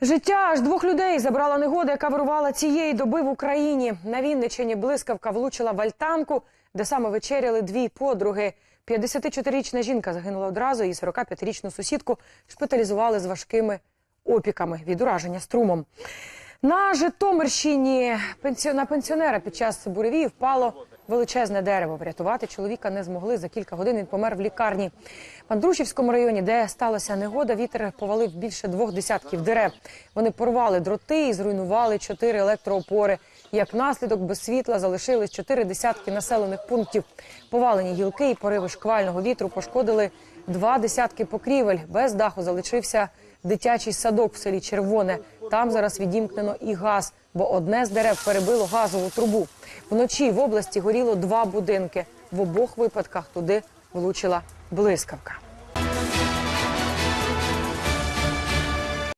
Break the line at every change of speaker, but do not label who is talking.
Життя аж двох людей забрала негода, яка вирувала цієї доби в Україні. На Вінниччині блискавка влучила в альтанку, де саме вечеряли дві подруги. 54-річна жінка загинула одразу, і 45-річну сусідку шпиталізували з важкими опіками від ураження струмом. На Житомирщині на пенсіонера під час буревії впало величезне дерево. Врятувати чоловіка не змогли. За кілька годин він помер в лікарні. В Андрушівському районі, де сталася негода, вітер повалив більше двох десятків дерев. Вони порвали дроти і зруйнували чотири електроопори. Як наслідок без світла залишились чотири десятки населених пунктів. Повалені гілки і пориви шквального вітру пошкодили два десятки покрівель. Без даху залишився дитячий садок в селі Червоне. Там зараз відімкнено і газ, бо одне з дерев перебило газову трубу. Вночі в області горіло два будинки. В обох випадках туди влучила блискавка.